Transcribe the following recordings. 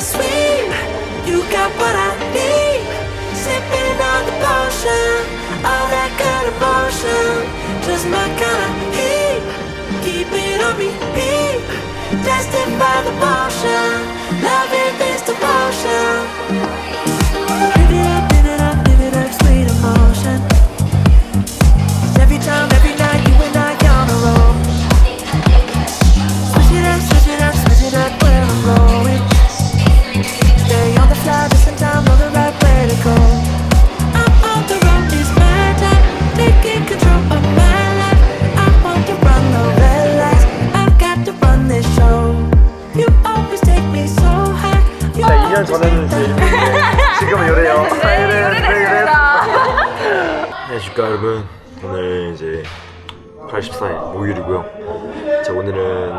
sweet. You got what I need. Sipping on the potion, all that good emotion. Just my kind of heat. Keep it on repeat. Tested by the potion. Loving this devotion. Live 자 오늘은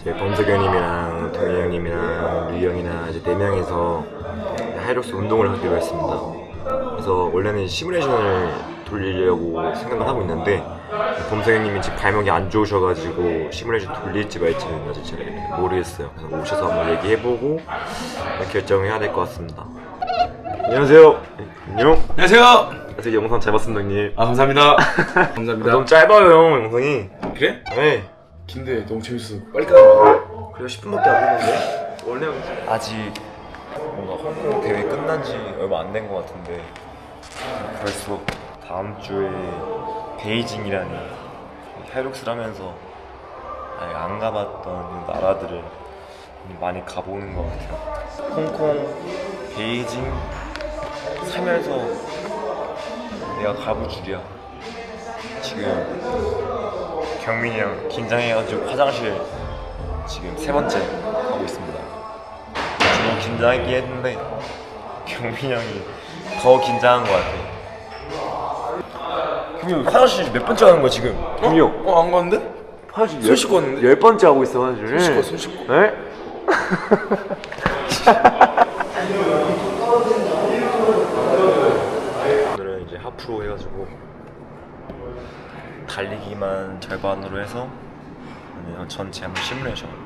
이제 범석현님이랑 동현 형님이랑 류이 형이나 이제 네 명이서 하이록스 운동을 하기로 했습니다. 그래서 원래는 시뮬레이션을 돌리려고 생각을 하고 있는데 범석현님이 지금 발목이 안 좋으셔가지고 시뮬레이션 돌릴지 말지는 아직 잘 모르겠어요. 그래서 오셔서 한번 얘기해보고 결정해야 될 것 같습니다. 안녕하세요. 안녕. 안녕하세요. 그래서 영상 잘 봤습니다, 형님. 아 감사합니다. 감사합니다. 너무 짧아요, 형, 영상이. 그래? 네. 긴데 너무 재밌어서 빨리 끝나봐. 그리고 10분밖에 안 됐는데. 원래 아직 뭔가 홍콩 대회 끝난 지 얼마 안 된 것 같은데 벌써 다음 주에 베이징이라는 하이록스를 하면서 아예 안 가봤던 이 나라들을 많이 가보는 것 같아요. 홍콩, 베이징 살면서 내가 가볼 줄이야. 지금 경민이 형 긴장해가지고 화장실 지금 세 번째 가고 있습니다. 너무 긴장했긴 했는데 경민이 형이 더 긴장한 것 같아. 경민이 형 화장실 몇 번째 가는 거야 지금? 경민이 형 어 안 갔는데? 화장실 손 씻고 왔는데? 열 번째 하고 있어 화장실. 손 씻고 손 씻고. 네? 오늘은 이제 하프로 해가지고 달리기만 절반으로 해서 전체 한번 시뮬레이션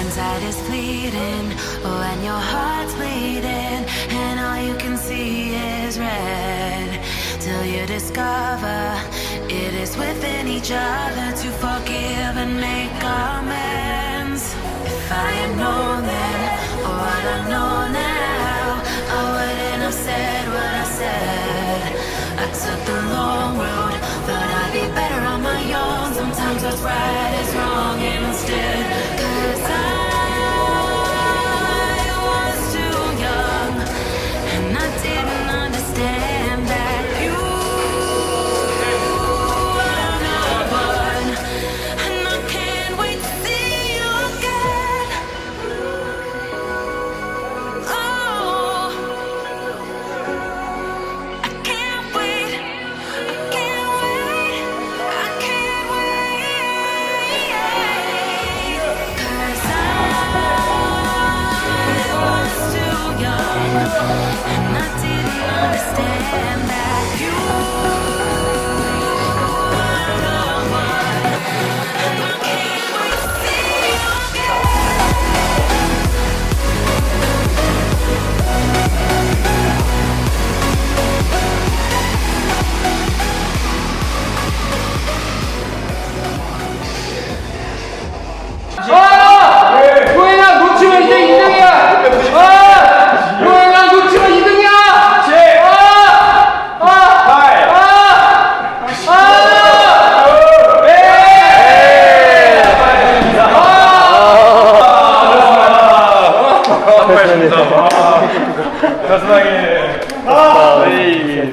hindsight is fleeting when your heart's bleeding and all you can see is red. Till you discover it is within each other to forgive and make amends. If i had known then or what i know now i wouldn't have said what i said. I took the long road thought i'd be better on my own. Sometimes what's right is wrong instead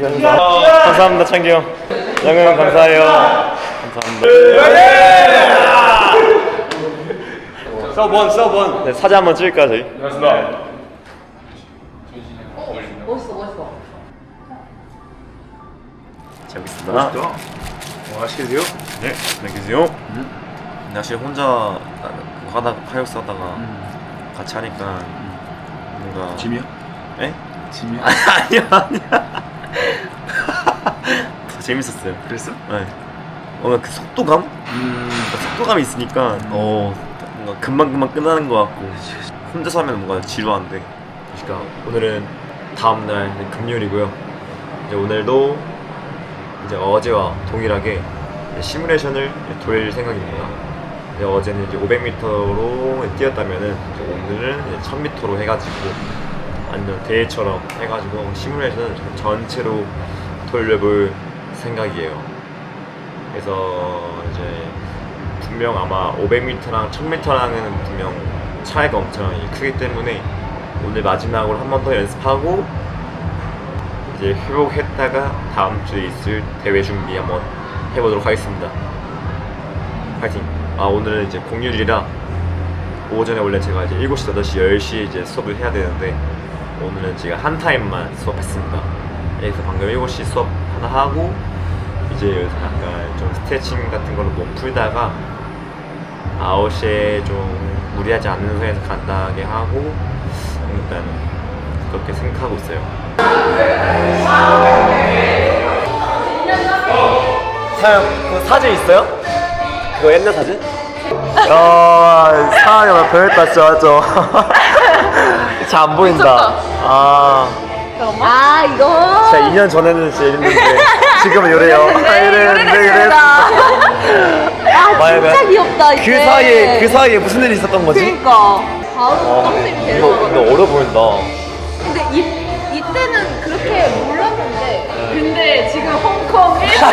감사합니다. 창기 형. 영은 감사해요. 감사합니다. 서번 서번 네, 사진 한번 찍을까 저희? 멋있어 멋있어. 잘 먹겠습니다. 어. 네 안녕히 계세요. 사실 혼자 하다 하이오스 하다가 같이 하니까 뭔가 짐이야? 에? 짐이야? 아니야 아니야 더 재밌었어요 그랬어? 네. 뭔가 그 속도감? 음. 속도감이 있으니까 어 뭔가 금방 금방 끝나는 것 같고 혼자서 하면 뭔가 지루한데 그러니까 오늘은 다음날 금요일이고요 이제 오늘도 이제 어제와 동일하게 이제 시뮬레이션을 이제 돌릴 생각입니다 이제 어제는 이제 500m로 뛰었다면은 이제 오늘은 이제 1000m로 해가지고 아니면 대회처럼 해가지고 시뮬레이션을 전체로 돌려볼 생각이에요 그래서 이제 분명 아마 500m랑 1000m랑은 분명 차이가 엄청 크기 때문에 오늘 마지막으로 한 번 더 연습하고 이제 회복했다가 다음 주에 있을 대회 준비 한번 해보도록 하겠습니다. 파이팅! 아 오늘은 이제 공휴일이라 오전에 원래 제가 이제 7시, 8시, 10시에 이제 수업을 해야 되는데 오늘은 제가 한 타임만 수업했습니다. 그래서 방금 7시 수업 하나 하고 이제 여기서 약간 좀 스트레칭 같은 걸로 몸 풀다가 9시에 좀 무리하지 않는 선에서 간단하게 하고 일단 그렇게 생각하고 있어요. 사연 그 사진 있어요? 그거 옛날 사진? 야 사연이 막 변했다 진짜 저. 잘안 보인다. 아 아 이거 제가 2년 전에는 진짜 이랬는데 지금은 이래요. 아, 이랬는데 이랬. 아 맞아요. 진짜 귀엽다 그 이제 사이에 그 사이에 무슨 일이 있었던 거지? 그러니까 바로 아, 점심이 되는 이거 거 근데 어려 보인다. 근데 이, 이때는 그렇게 몰랐는데 근데 지금 홍콩 1등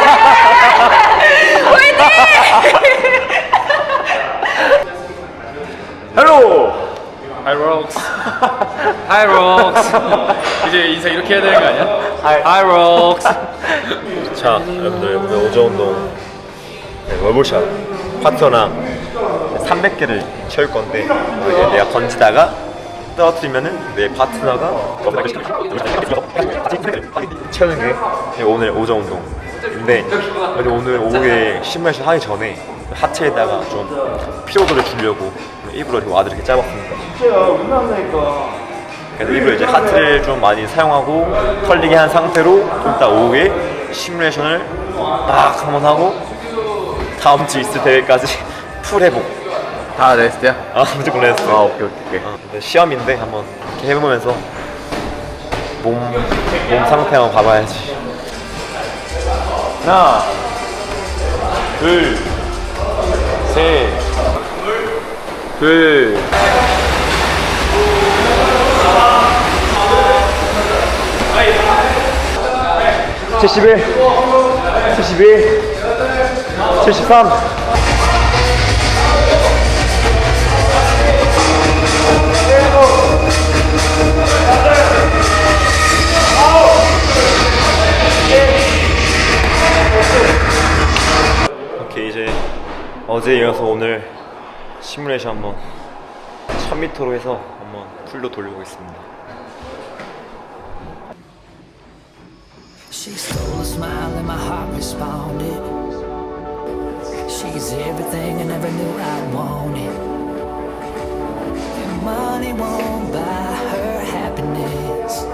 헬로. 하이록스. 이제 인사 이렇게 해야 되는 거 아니야? 하이. 하이록스. 자, 여러분들 오늘 오전 운동 네, 월볼샷 파트너랑 300개를 채울 건데 이제 내가 던지다가 떨어뜨리면은 내 파트너가 채우는 게 이제 오늘 오전 운동. 근데 근데 오늘 오후에 시뮬레이션 하기 전에 하체에다가 좀 피로도를 주려고 일부러 와드 이렇게 짜봤습니다. 그래서 일부러 이제 하트를 좀 많이 사용하고 털리게 한 상태로 좀 이따 오후에 시뮬레이션을 딱 한번 하고 다음 주 있을 대회까지 풀 회복. 다 레스트야? 아 무조건 레스. 아 오케이 오케이. 오케이. 시험인데 한번 이렇게 해보면서 몸, 몸 상태 한번 봐봐야지. 하나, 둘, 셋, 둘. 칠십일, 칠십일, 칠십삼. 오케이 이제 어제 이어서 오늘 시뮬레이션 한번 1000m로 해서 한번 풀로 돌려보겠습니다. She stole a smile and my heart responded. She's everything I never knew I wanted. And money won't buy her happiness.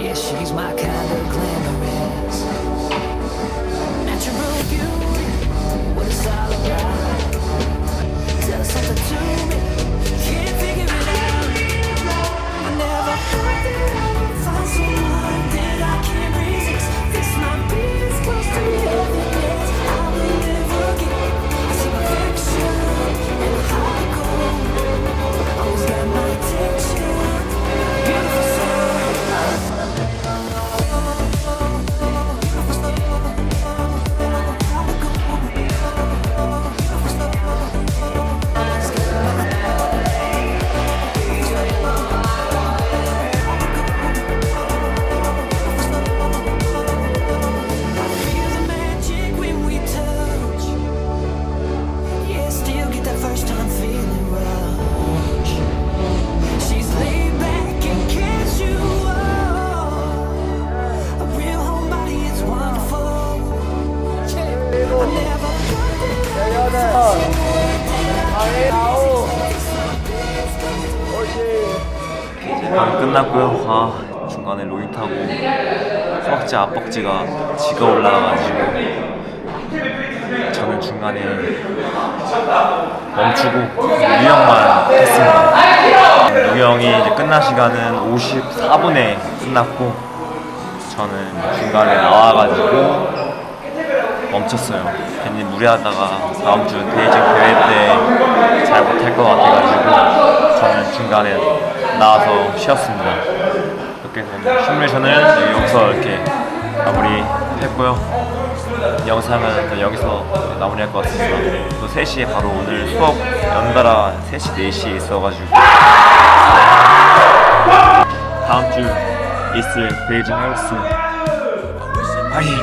Yeah, she's my kind of 끝났고요. 아 중간에 로이 타고 허벅지 앞벅지가 지가 올라가가지고 저는 중간에 멈추고 유형만 했습니다. 유형이 이제 끝난 시간은 54분에 끝났고 저는 중간에 나와가지고 멈췄어요. 괜히 무리하다가 다음 주 베이징 대회 때 잘 못할 것 같아가지고 저는 중간에 나와서 쉬었습니다. 이렇게 시뮬레이션은 여기서 이렇게 마무리 했고요. 영상은 여기서 마무리할 것 같습니다. 또 3시에 바로 오늘 수업 연달아 3시, 4시에 있어가지고 다음 주 있을 베이징 하우스 파이팅!